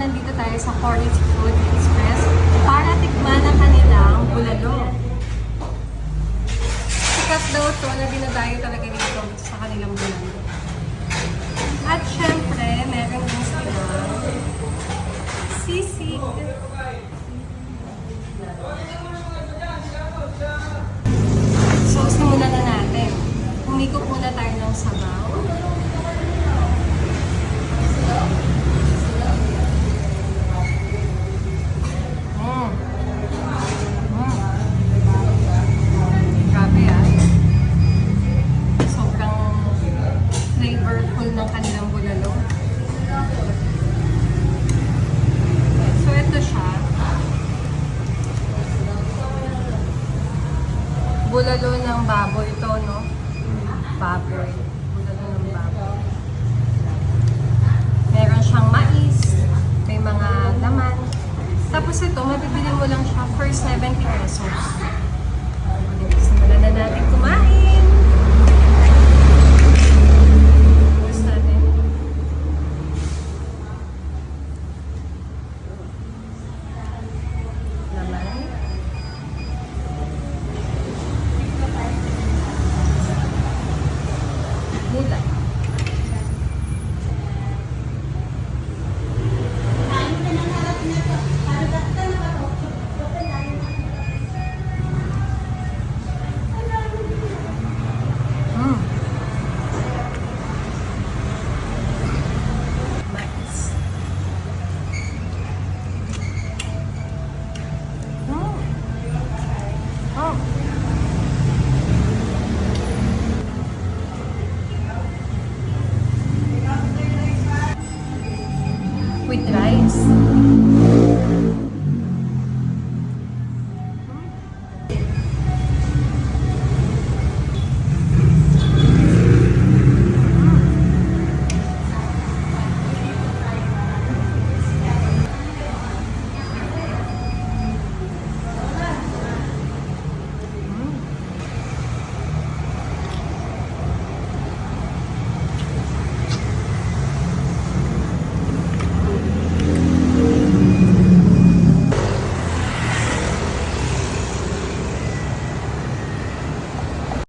nandito tayo sa Cornish Food Express para tikman ang kanilang bulalo. Sikat daw to na dinadayo talaga dito sa kanilang bulalo. At syempre, meron din sila sisig. So simulan na natin. Humikot muna tayo ng sabaw. Flavorful ng kanilang bulalo. So ito siya. Bulalo ng baboy ito, no? Baboy. Bulalo ng baboy. Meron siyang mais, may mga laman. Tapos ito, mabibili mo lang siya for 70 pesos. Simulan na natin kumain. por trás.